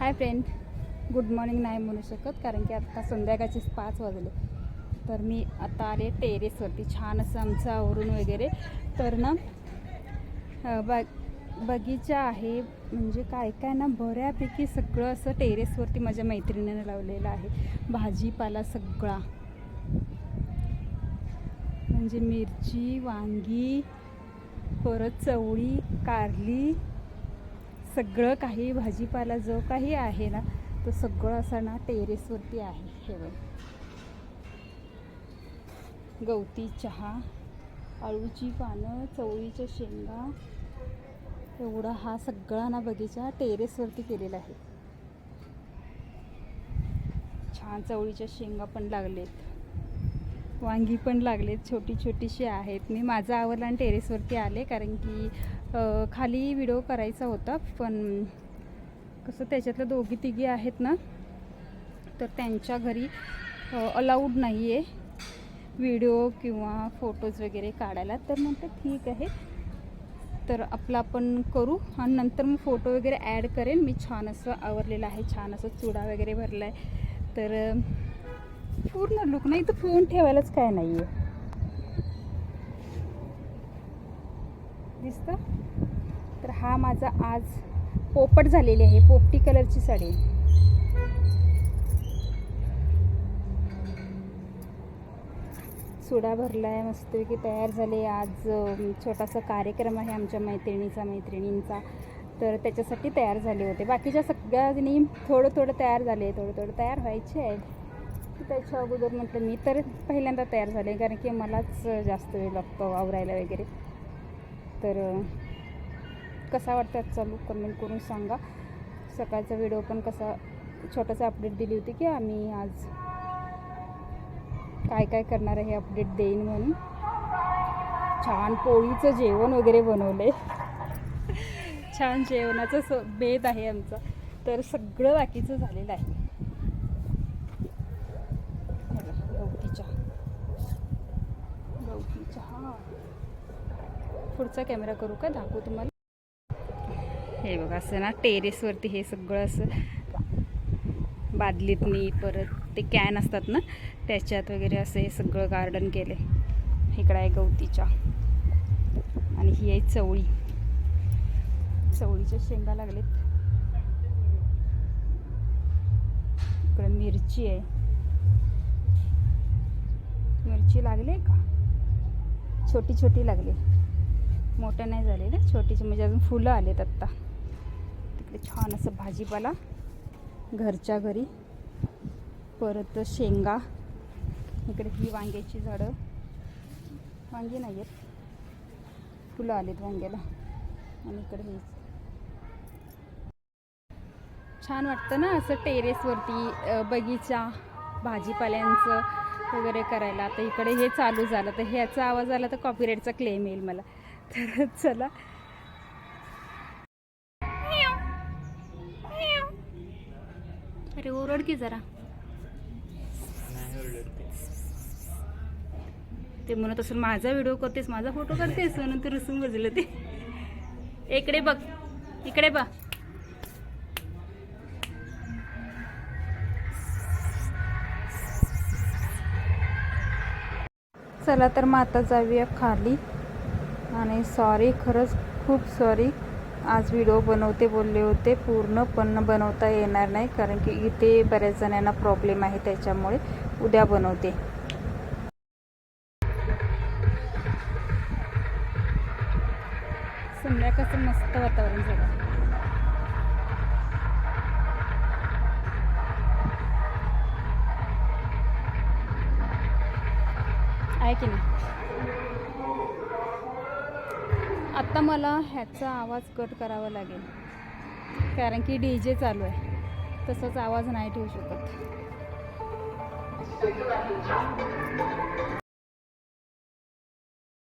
Hi friend good morning. नाही म्हणू शकत कारण की आत्ता संध्याकाळचेच पाच वाजले. तर मी आता आले टेरेसवरती छान असं आमचं आवरून वगैरे. तर ना अ, बग बगीचा आहे. म्हणजे काय काय ना बऱ्यापैकी सगळं असं टेरेसवरती माझ्या मैत्रिणीनं लावलेलं आहे. भाजीपाला सगळा. म्हणजे मिरची वांगी परत चवळी कारली सगळं काही भाजीपाला जो काही आहे ना तो सगळं असं ना टेरेसवरती आहे हे बघ. गवती चहा अळूची पानं चवळीच्या शेंगा एवढा हा सगळा ना बगीचा टेरेसवरती केलेला आहे. छान चवळीच्या शेंगा पण लागलेत. वांगी पण लागलेत छोटी छोटीशी आहेत. मी माझा आवडला आणि टेरेसवरती आले कारण की खाली व्हिडिओ करायचा होता पण कसं त्याच्यातल्या दोघी तिघी आहेत ना तर त्यांच्या घरी अलाउड नाही आहे व्हिडिओ किंवा फोटोज वगैरे काढायला. तर म्हटलं ठीक आहे. तर आपलं आपण करू आणि नंतर मग फोटो वगैरे ॲड करेन. मी छान असं आवरलेलं आहे छान असं चुडा वगैरे भरला आहे तर पूर्ण लुक नाही तर फोन ठेवायलाच काय नाही आहे दिसतं? तर हा माझा आज पोपट झालेली आहे पोपटी कलरची साडी. सुडा भरला आहे मस्तपैकी तयार झाले. आज छोटासा कार्यक्रम आहे आमच्या मैत्रिणीचा मैत्रिणींचा. तर त्याच्यासाठी तयार झाले होते. बाकीच्या सगळ्यांनी थोडं थोडं तयार झाले. थोडं थोडं तयार व्हायचे आहेत त्याच्या अगोदर म्हटलं मी तर पहिल्यांदा तयार झाले कारण की मलाच जास्त वेळ लागतो आवरायला वगैरे. तर कसा वाटतं आजचा लुक कमेंट करून सांगा. सकाळचा व्हिडिओ पण कसा छोटासा अपडेट दिली होती की आम्ही आज काय काय करणार आहे हे अपडेट देईन म्हणून. छान पोळीचं जेवण वगैरे बनवले. छान जेवणाचं स बेत आहे आमचा. तर सगळं बाकीचं झालेलं आहे हे बघा, गवती चहा गवती चहा पुढचा कॅमेरा करू का? दाखवू तुम्हाला. हे बघा असं ना टेरेसवरती हे सगळं असं बादलीतनी परत ते कॅन असतात ना त्याच्यात वगैरे असं हे सगळं गार्डन केलं आहे इकडं आहे गवतीच्या. आणि ही आहे चवळी. चवळीच्या शेंगा लागलेत. इकडे मिरची आहे. मिरची लागली आहे का? छोटी छोटी लागली. मोठ्या नाही झाले ना छोटीची म्हणजे अजून फुलं आलेत आत्ता. तिकडे छान असं भाजीपाला घरच्या घरी. परत शेंगा इकडे ही वांग्याची झाडं. वांगी नाही आहेत फुलं आलेत वांग्याला. आणि इकडे हे. छान वाटतं ना असं टेरेसवरती बगीचा भाजीपाल्यांचं वगैरे करायला. तर इकडे हे चालू झालं. तर ह्याचा आवाज आला तर कॉपीराईटचा क्लेम येईल मला. तर चला. अरे ओरड की जरा ते. म्हणत असेल माझा व्हिडिओ करतेस माझा फोटो करतेस. म्हणून ते रुसून बजलं ते. इकडे बघ इकडे बघ. चला तर मग आता जाऊया खाली. आणि सॉरी खरंच खूप सॉरी आज व्हिडिओ बनवते बोलले होते. पूर्ण पण बनवता येणार नाही कारण की इथे बऱ्याच जणांना प्रॉब्लेम आहे त्याच्यामुळे उद्या बनवते. संध्याकाळचं मस्त वातावरण झालं आहे की नाही? आत्ता मला ह्याचा आवाज कट करावा लागेल. कारण की डी जे चालू आहे. तसंच आवाज नाही ठेवू शकत.